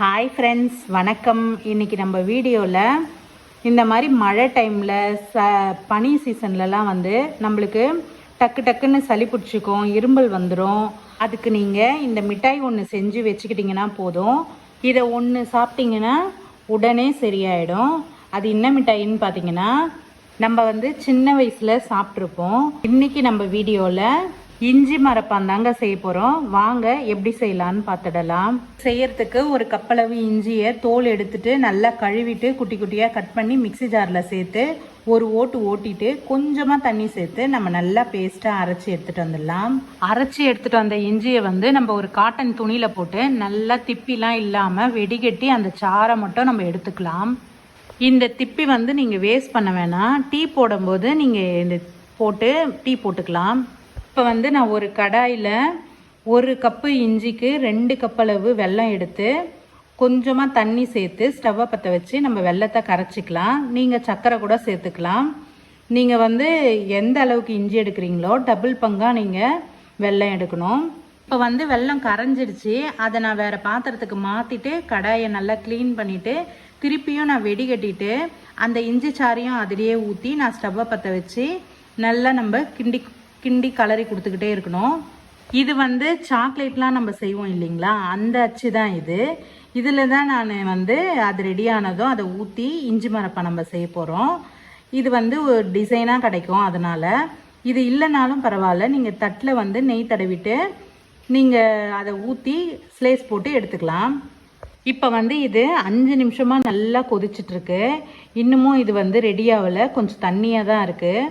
Hi friends வணக்கம். இன்றைக்கி நம்ம வீடியோவில் இந்த மாதிரி மழை டைமில் ச பனி சீசன்லலாம் வந்து நம்மளுக்கு டக்கு டக்குன்னு சளி பிடிச்சிக்கும் இரும்பல் வந்துடும் அதுக்கு நீங்கள் இந்த மிட்டாய் ஒன்று செஞ்சு வச்சுக்கிட்டிங்கன்னா போதும். இதை ஒன்று சாப்பிட்டிங்கன்னா உடனே சரியாயிடும். அது என்ன மிட்டாயின்னு பார்த்தீங்கன்னா நம்ம வந்து சின்ன வயசில் சாப்பிட்ருப்போம் இன்னைக்கு நம்ம வீடியோவில் இஞ்சி மரப்பான் தாங்க செய்ய போகிறோம் வாங்க எப்படி செய்யலான்னு பார்த்துடலாம். செய்யறதுக்கு ஒரு கப்பளவு இஞ்சியை தோல் எடுத்துட்டு நல்லா கழுவிட்டு குட்டி குட்டியாக கட் பண்ணி மிக்ஸி ஜாரில் சேர்த்து ஒரு ஓட்டு ஓட்டிட்டு கொஞ்சமாக தண்ணி சேர்த்து நம்ம நல்லா பேஸ்ட்டாக அரைச்சி எடுத்துகிட்டு வந்துடலாம். அரைச்சி எடுத்துகிட்டு வந்த இஞ்சியை வந்து நம்ம ஒரு காட்டன் துணியில் போட்டு நல்லா திப்பிலாம் இல்லாமல் வெடிகட்டி அந்த சாரை மட்டும் நம்ம எடுத்துக்கலாம். இந்த திப்பி வந்து நீங்கள் வேஸ்ட் பண்ண வேணாம். டீ போடும்போது நீங்கள் இந்த போட்டு டீ போட்டுக்கலாம். இப்போ வந்து நான் ஒரு கடாயில் ஒரு கப்பு இஞ்சிக்கு ரெண்டு கப் அளவு வெல்லம் எடுத்து கொஞ்சமாக தண்ணி சேர்த்து ஸ்டவ்வை பற்ற வச்சு நம்ம வெல்லத்தை கரைச்சிக்கலாம். நீங்கள் சர்க்கரை கூட சேர்த்துக்கலாம். நீங்கள் வந்து எந்த அளவுக்கு இஞ்சி எடுக்கிறீங்களோ டபுள் பங்காக நீங்கள் வெல்லம் எடுக்கணும். இப்போ வந்து வெல்லம் கரைஞ்சிடுச்சு. அதை நான் வேறு பாத்திரத்துக்கு மாற்றிட்டு கடாயை நல்லா க்ளீன் பண்ணிவிட்டு திருப்பியும் நான் வெடிகட்டிட்டு அந்த இஞ்சி சாரையும் அதிலேயே ஊற்றி நான் ஸ்டவ்வை பற்ற வச்சு நல்லா நம்ம கிண்டி கிண்டி கலரி கொடுத்துக்கிட்டே இருக்கணும். இது வந்து சாக்லேட்லாம் நம்ம செய்வோம் இல்லைங்களா? அந்த அச்சு தான் இது. இதில் தான் நான் வந்து அது ரெடியானதும் அதை ஊற்றி இஞ்சி மரப்பை நம்ம செய்ய போகிறோம் இது வந்து ஒரு டிசைனாக கிடைக்கும் அதனால். இது இல்லைனாலும் பரவாயில்ல. நீங்கள் தட்டில் வந்து நெய் தடவிட்டு நீங்கள் அதை ஊற்றி ஸ்லேஸ் போட்டு எடுத்துக்கலாம். இப்போ வந்து இது அஞ்சு நிமிஷமாக நல்லா கொதிச்சிட்ருக்கு இன்னமும் இது வந்து ரெடி ஆகலை. கொஞ்சம் தண்ணியாக தான் இருக்குது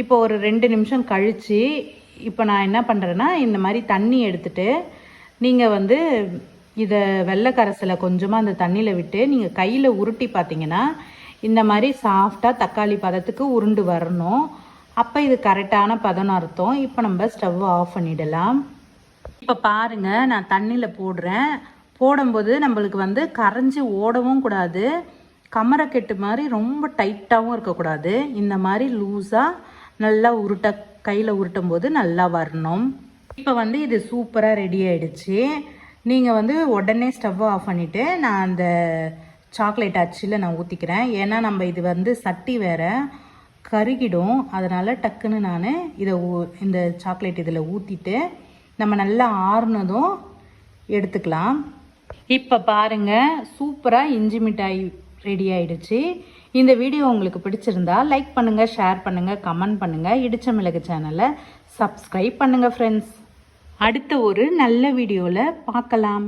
இப்போ ஒரு ரெண்டு நிமிஷம் கழித்து இப்போ நான் என்ன பண்ணுறேன்னா இந்த மாதிரி தண்ணி எடுத்துட்டு நீங்கள் வந்து இதை வெள்ளை கொஞ்சமாக அந்த தண்ணியில் விட்டு நீங்கள் கையில் உருட்டி பார்த்தீங்கன்னா இந்த மாதிரி சாஃப்டாக தக்காளி பதத்துக்கு உருண்டு வரணும். அப்போ இது கரெக்டான பதம் அர்த்தம். இப்போ நம்ம ஸ்டவ் ஆஃப் பண்ணிடலாம். இப்போ பாருங்க நான் தண்ணியில் போடுறேன். போடும்போது நம்மளுக்கு வந்து கரைஞ்சி ஓடவும் கூடாது. கமரக்கெட்டு மாதிரி ரொம்ப டைட்டாகவும் இருக்கக்கூடாது. இந்த மாதிரி லூஸாக நல்லா உருட்ட கையில் உருட்டும் போது நல்லா வரணும். இப்போ வந்து இது சூப்பராக ரெடி ஆகிடுச்சு நீங்கள் வந்து உடனே ஸ்டவ்வை ஆஃப் பண்ணிவிட்டு நான் அந்த சாக்லேட் அச்சில் நான் ஊற்றிக்கிறேன் ஏன்னா நம்ம இது வந்து சட்டி வேற கருகிடும். அதனால் டக்குன்னு நான் இதை ஊ- இந்த சாக்லேட் இதில் ஊற்றிட்டு நம்ம நல்லா ஆறுனதும் எடுத்துக்கலாம். இப்போ பாருங்கள் சூப்பராக இஞ்சி மிட்டாய் ரெடி ஆயிடுச்சு. இந்த வீடியோ உங்களுக்கு பிடிச்சிருந்தா லைக் பண்ணுங்கள் ஷேர் பண்ணுங்கள் கமெண்ட் பண்ணுங்கள் இடிச்ச மிளகு சேனலை சப்ஸ்கிரைப் பண்ணுங்கள் ஃப்ரெண்ட்ஸ் அடுத்த ஒரு நல்ல வீடியோவில் பார்க்கலாம்.